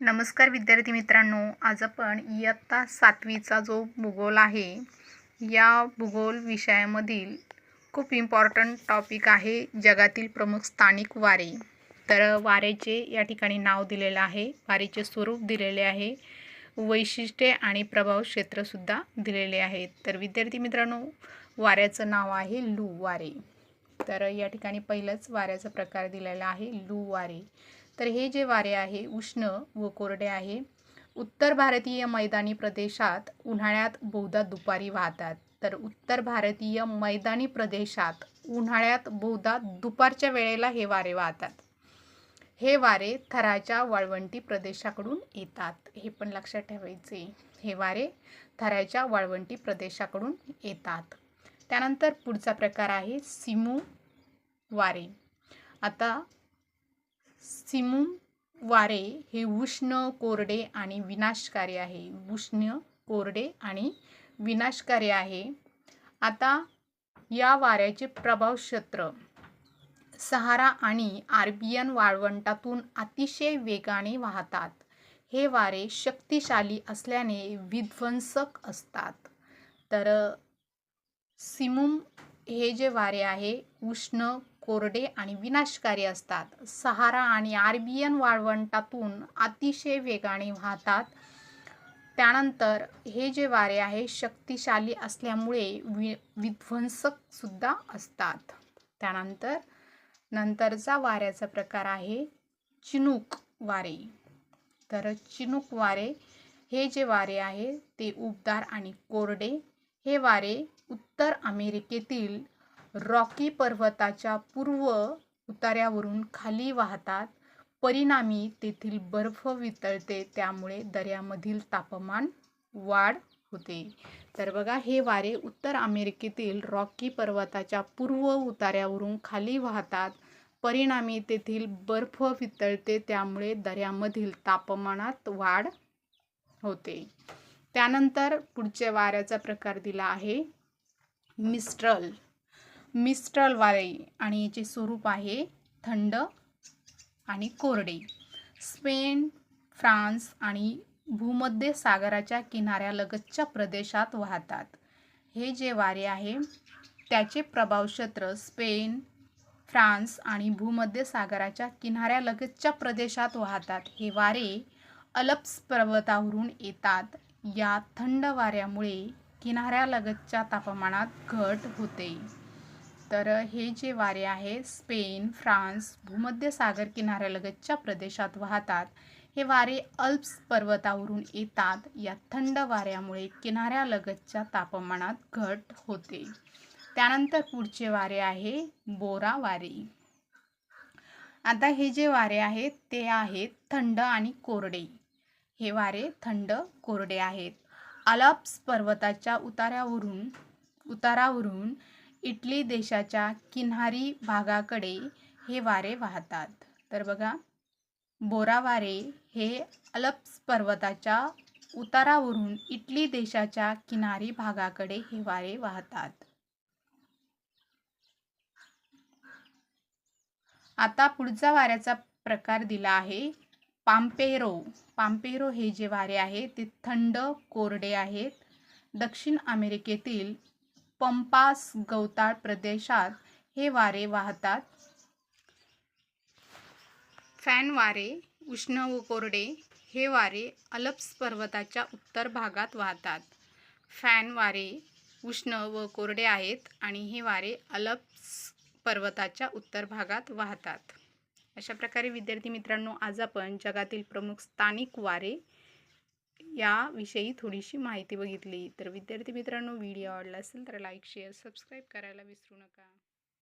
नमस्कार विद्यार्थी मित्रांनो आज आपण इयत्ता सातवीचा जो भूगोल आहे या भूगोल विषयामधील खूप इम्पॉर्टंट टॉपिक आहे जगातील प्रमुख स्थानिक वारे. तर वारेचे या ठिकाणी नाव दिलेलं आहे वारेचे स्वरूप दिलेले आहे वैशिष्ट्ये आणि प्रभाव क्षेत्रसुद्धा दिलेले आहेत. तर विद्यार्थी मित्रांनो वाऱ्याचं नाव आहे लू वारे तर या ठिकाणी पहिलंच वाऱ्याचा प्रकार दिलेला आहे लू वारे तर हे जे वारे आहे उष्ण व कोरडे आहे उत्तर भारतीय मैदानी प्रदेशात उन्हाळ्यात बहुधा दुपारी वाहतात. तर उत्तर भारतीय मैदानी प्रदेशात उन्हाळ्यात बहुधा दुपारच्या वेळेला हे वारे वाहतात. हे वारे थराच्या वाळवंटी प्रदेशाकडून येतात. हे पण लक्षात ठेवायचे. हे वारे थराच्या वाळवंटी प्रदेशाकडून येतात. त्यानंतर पुढचा प्रकार आहे सिमू वारे. आता सिमूम वारे हे उष्ण कोरडे आणि विनाशकारी आहे. उष्ण कोरडे आणि विनाशकारी आहे. आता या वाऱ्याचे प्रभाव क्षेत्र. सहारा आणि आरबियन वाळवंटातून अतिशय वेगाने वाहतात. हे वारे शक्तिशाली असल्याने विध्वंसक असतात. तर सिमुम हे जे वारे आहे उष्ण कोरडे आणि विनाशकारी असतात. सहारा आणि आर्बियन वाळवंटातून अतिशय वेगाने वाहतात. त्यानंतर हे जे वारे आहे शक्तिशाली असल्यामुळे वि विध्वंसकसुद्धा असतात. त्यानंतर नंतरचा वाऱ्याचा प्रकार आहे चिनूक वारे. तर चिनूक वारे हे जे वारे आहे ते उबदार आणि कोरडे. हे वारे उत्तर अमेरिकेतील रॉकी पर्वताच्या पूर्व उतार्यावरून खाली वाहतात. परिणामी तेथील बर्फ वितळते त्यामुळे दर्यामधील तापमान वाढ होते. तर बघा हे वारे उत्तर अमेरिकेतील रॉकी पर्वताच्या पूर्व उतार्यावरून खाली वाहतात. परिणामी तेथील बर्फ वितळते त्यामुळे दर्यामधील तापमानात वाढ होते. त्यानंतर पुढच्या वाऱ्याचा प्रकार दिला आहे. मिस्ट्रल मिस्ट्रल वारे आणि याचे स्वरूप आहे थंड आणि कोरडे. स्पेन फ्रान्स आणि भूमध्य सागराच्या किनाऱ्यालगतच्या प्रदेशात वाहतात. हे जे वारे आहे त्याचे प्रभाव क्षेत्र स्पेन फ्रान्स आणि भूमध्य सागराच्या किनाऱ्यालगतच्या प्रदेशात वाहतात. हे वारे अल्प्स पर्वतावरून येतात. या थंड वाऱ्यामुळे किनाऱ्यालगतच्या तापमानात घट होते. तर हे जे वारे आहे स्पेन फ्रान्स भूमध्य सागर किनाऱ्यालगतच्या प्रदेशात वाहतात. हे वारे अल्प्स पर्वतावरून येतात. या थंड वाऱ्यामुळे किनाऱ्यालगतच्या तापमानात घट होते. त्यानंतर पुढचे वारे आहे बोरा वारे. आता हे जे वारे आहेत ते आहेत थंड आणि कोरडे. हे वारे थंड कोरडे आहेत. अल्प्स पर्वताच्या उतारावरून उतारावरून इटली देशाच्या किनारी भागाकडे हे वारे वाहतात. तर बघा बोरावारे हे अल्प्स पर्वताच्या उतारावरून इटली देशाच्या किनारी भागाकडे हे वारे वाहतात. आता पुढचा वाऱ्याचा प्रकार दिला आहे. पाम्पेरो. पाम्पेरो हे जे वारे आहे ते थंड कोरडे आहेत. दक्षिण अमेरिकेतील पंपास गवताळ प्रदेशात हे वारे वाहतात. फॅन वारे उष्ण व कोरडे हे वारे अल्प्स पर्वताच्या उत्तर भागात वाहतात. फॅन वारे उष्ण व कोरडे आहेत आणि हे वारे अल्प्स पर्वताच्या उत्तर भागात वाहतात. अशा प्रकारे विद्यार्थी मित्रांनो आज आपण जगातील प्रमुख स्थानिक वारे याविषयी थोडीशी माहिती बघितली. तर विद्यार्थी मित्रांनो व्हिडिओ आवडला असेल तर लाईक शेअर सबस्क्राईब करायला विसरू नका.